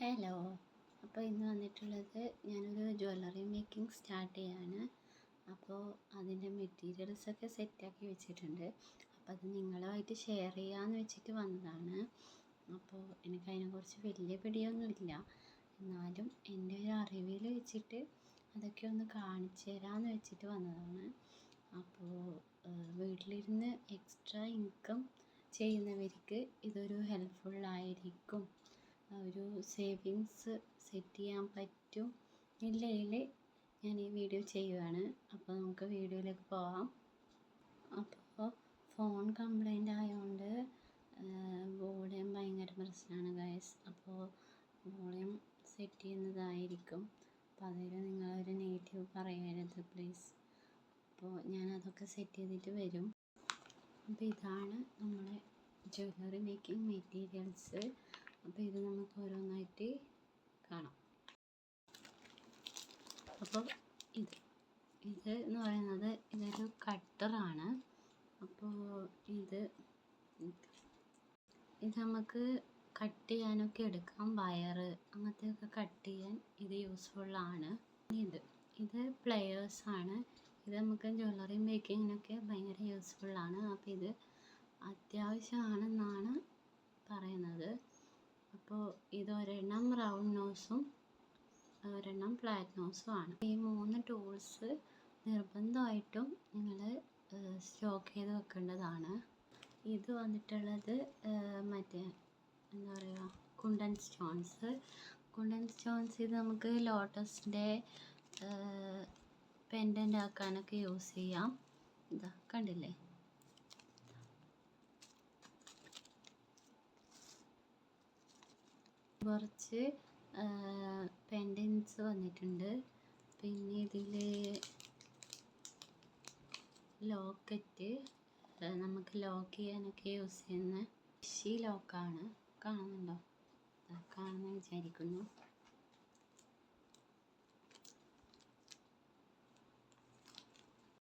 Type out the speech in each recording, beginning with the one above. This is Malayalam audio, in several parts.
ഹലോ അപ്പോൾ ഇന്ന് വന്നിട്ടുള്ളത് ഞാനൊരു ജ്വല്ലറി മേക്കിംഗ് സ്റ്റാർട്ട് ചെയ്യാണ്. അപ്പോൾ അതിന്റെ മെറ്റീരിയൽസൊക്കെ സെറ്റാക്കി വെച്ചിട്ടുണ്ട്. അപ്പോൾ അത് നിങ്ങളുമായിട്ട് ഷെയർ ചെയ്യാമെന്ന് വെച്ചിട്ട് വന്നതാണ്. അപ്പോൾ എനിക്ക് അതിനെക്കുറിച്ച് വലിയ പിടിയൊന്നുമില്ല എന്നാലും എന്റെ ഒരു അറിവിൽ വെച്ചിട്ട് അതൊക്കെ ഒന്ന് കാണിച്ചു തരാമെന്ന് വെച്ചിട്ട് വന്നതാണ്. അപ്പോൾ വീട്ടിലിരുന്ന് എക്സ്ട്രാ ഇൻകം ചെയ്യുന്നവർക്ക് ഇതൊരു ഹെൽപ്ഫുള്ളായിരിക്കും ഒരു സേവിങ്സ് സെറ്റ് ചെയ്യാൻ പറ്റും ഇല്ലെങ്കിൽ ഞാൻ ഈ വീഡിയോ ചെയ്യുവാണ്. അപ്പോൾ നമുക്ക് വീഡിയോയിലേക്ക് പോവാം. അപ്പോൾ ഫോൺ കംപ്ലൈന്റ് ആയതുകൊണ്ട് വോളിയം ഭയങ്കര പ്രശ്നമാണ് ഗൈസ് അപ്പോൾ വോളിയം സെറ്റ് ചെയ്യുന്നതായിരിക്കും. അപ്പോൾ അതിൽ നിങ്ങളൊരു നെഗറ്റീവ് പറയരുത് പ്ലീസ് അപ്പോൾ ഞാൻ അതൊക്കെ സെറ്റ് ചെയ്തിട്ട് വരും. അപ്പോൾ ഇതാണ് നമ്മുടെ ജ്വല്ലറി മേക്കിംഗ് മെറ്റീരിയൽസ് അപ്പോൾ ഇത് നമുക്ക് ഓരോന്നായിട്ട് കാണാം. അപ്പോൾ ഇത് ഇത് എന്ന് പറയുന്നത് ഇതൊരു കട്ടറാണ് അപ്പോൾ ഇത് ഇത് നമുക്ക് കട്ട് ചെയ്യാനൊക്കെ എടുക്കാം. വയറ് അങ്ങനത്തെയൊക്കെ കട്ട് ചെയ്യാൻ ഇത് യൂസ്ഫുള്ളാണ് ഇത് ഇത് പ്ലെയേഴ്സാണ് ഇത് നമുക്ക് ജ്വല്ലറി മേക്കിങ്ങിനൊക്കെ ഭയങ്കര യൂസ്ഫുള്ളാണ് അപ്പോൾ ഇത് അത്യാവശ്യമാണെന്നാണ് പറയുന്നത് അപ്പോൾ ഇത് ഒരെണ്ണം റൗണ്ട് നോസും ഒരെണ്ണം ഫ്ലാറ്റ് നോസും ആണ്. ഈ മൂന്ന് ടൂൾസ് നിർബന്ധമായിട്ടും നിങ്ങൾ സ്റ്റോക്ക് ചെയ്ത് വെക്കേണ്ടതാണ്. ഇത് വന്നിട്ടുള്ളത് മറ്റേ എന്താ പറയുക കുണ്ടൻ സ്റ്റോൺസ് കുണ്ടൻ സ്റ്റോൺസ് ഇത് നമുക്ക് ലോട്ടസിന്റെ പെൻഡന്റ് ആക്കാനൊക്കെ യൂസ് ചെയ്യാം. ഇതാ കണ്ടില്ലേ? കുറച്ച് പെൻഡൻസ് വന്നിട്ടുണ്ട്. പിന്നെ ഇതിൽ ലോക്കറ്റ്. നമുക്ക് ലോക്ക് ചെയ്യാനൊക്കെ യൂസ് ചെയ്യുന്ന ഷി ലോക്കാണ്. കാണുന്നുണ്ടോ? കാണുന്ന വിചാരിക്കുന്നു.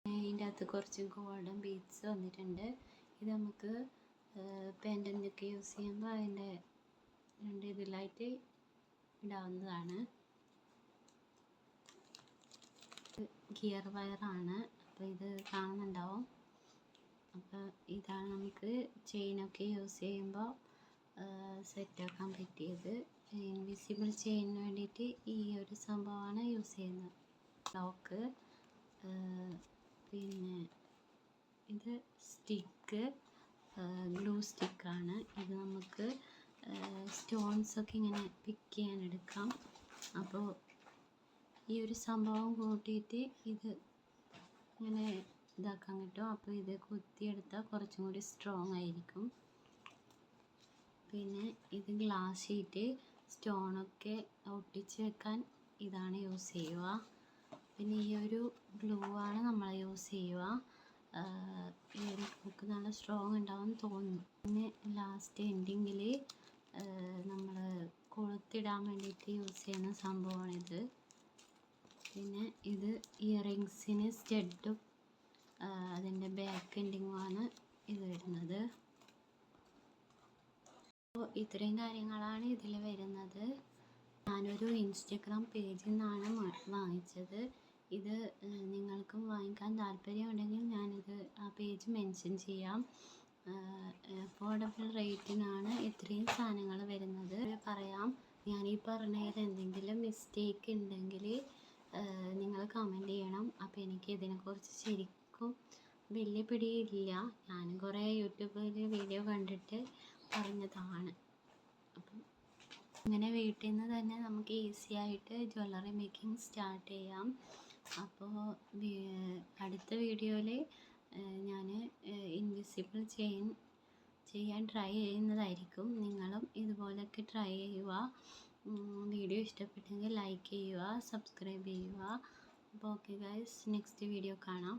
അതിന്റെ അകത്ത് കുറച്ച് ഗോൾഡൻ ബീഡ്സ് വന്നിട്ടുണ്ട്. ഇത് നമുക്ക് പെൻഡന്റൊക്കെ യൂസ് ചെയ്യുമ്പോൾ അതിന്റെ രണ്ട് ഇതിലായിട്ട് ഇടാവുന്നതാണ്. ഗിയർ വയറാണ്. അപ്പോൾ ഇത് കാണുന്നുണ്ടാവും. അപ്പോൾ ഇതാണ് നമുക്ക് ചെയിനൊക്കെ യൂസ് ചെയ്യുമ്പോൾ സെറ്റാക്കാൻ പറ്റിയത്. ഇൻവിസിബിൾ ചെയിനിന് വേണ്ടിയിട്ട് ഈ ഒരു സംഭവമാണ് യൂസ് ചെയ്യുന്നത്. ലോക്ക് പിന്നെ ഇത് സ്റ്റിക്ക് ഗ്ലൂ സ്റ്റിക്കാണ് ഇത് നമുക്ക് സ്റ്റോൺസൊക്കെ ഇങ്ങനെ പിക്ക് ചെയ്യാൻ എടുക്കാം അപ്പോൾ ഈ ഒരു സംഭവം കൂട്ടിയിട്ട് ഇത് ഇങ്ങനെ ഇതാക്കാൻ കിട്ടും. അപ്പോൾ ഇത് കുത്തിയെടുത്താൽ കുറച്ചും കൂടി സ്ട്രോങ് ആയിരിക്കും. പിന്നെ ഇത് ഗ്ലാസ് ഷീറ്റ് സ്റ്റോണൊക്കെ ഒട്ടിച്ച് വെക്കാൻ ഇതാണ് യൂസ് ചെയ്യുക. പിന്നെ ഈ ഒരു ഗ്ലൂ ആണ് നമ്മൾ യൂസ് ചെയ്യുക. ഈ ഒരു ബുക്ക് നല്ല സ്ട്രോങ് ഉണ്ടാവും തോന്നുന്നു. പിന്നെ ലാസ്റ്റ് എൻഡിങ്ങിൽ നമ്മൾ കൊളുത്തിടാൻ വേണ്ടിയിട്ട് യൂസ് ചെയ്യുന്ന സംഭവമാണിത്. പിന്നെ ഇത് ഇയറിങ്സിന് സ്റ്റെഡും അതിന്റെ ബാക്ക് എൻഡിങ്ങുമാണ് ഇത് വരുന്നത്. അപ്പോൾ ഇത്രയും കാര്യങ്ങളാണ് ഇതിൽ വരുന്നത്. ഞാനൊരു ഇൻസ്റ്റഗ്രാം പേജിൽ നിന്നാണ് വാങ്ങിച്ചത്. ഇത് നിങ്ങൾക്കും വാങ്ങിക്കാൻ താല്പര്യമുണ്ടെങ്കിൽ ഞാനിത് ആ പേജ് മെൻഷൻ ചെയ്യാം. അഫോർഡബിൾ റേറ്റിനാണ് ഇത്രയും സാധനങ്ങൾ വരുന്നത്. പറയാം ഞാൻ ഈ പറഞ്ഞതിൽ എന്തെങ്കിലും മിസ്റ്റേക്ക് ഉണ്ടെങ്കിൽ നിങ്ങൾ കമന്റ് ചെയ്യണം. അപ്പോൾ എനിക്ക് ഇതിനെക്കുറിച്ച് ശരിക്കും വലിയ പിടിയില്ല. ഞാൻ കുറേ യൂട്യൂബിൽ വീഡിയോ കണ്ടിട്ട് പറഞ്ഞതാണ്. അപ്പം ഇങ്ങനെ വീട്ടിൽ നിന്ന് തന്നെ നമുക്ക് ഈസി ആയിട്ട് ജ്വല്ലറി മേക്കിംഗ് സ്റ്റാർട്ട് ചെയ്യാം. അപ്പോൾ അടുത്ത വീഡിയോയിൽ ഞാൻ ഇൻവിസിബിൾ ചെയിൻ ചെയ്യാൻ ട്രൈ ചെയ്യുന്നതായിരിക്കും. നിങ്ങളും ഇതുപോലൊക്കെ ട്രൈ ചെയ്യുക. വീഡിയോ ഇഷ്ടപ്പെട്ടെങ്കിൽ ലൈക്ക് ചെയ്യുക സബ്സ്ക്രൈബ് ചെയ്യുക. അപ്പോൾ ഓക്കെ ഗൈസ് നെക്സ്റ്റ് വീഡിയോ കാണാം.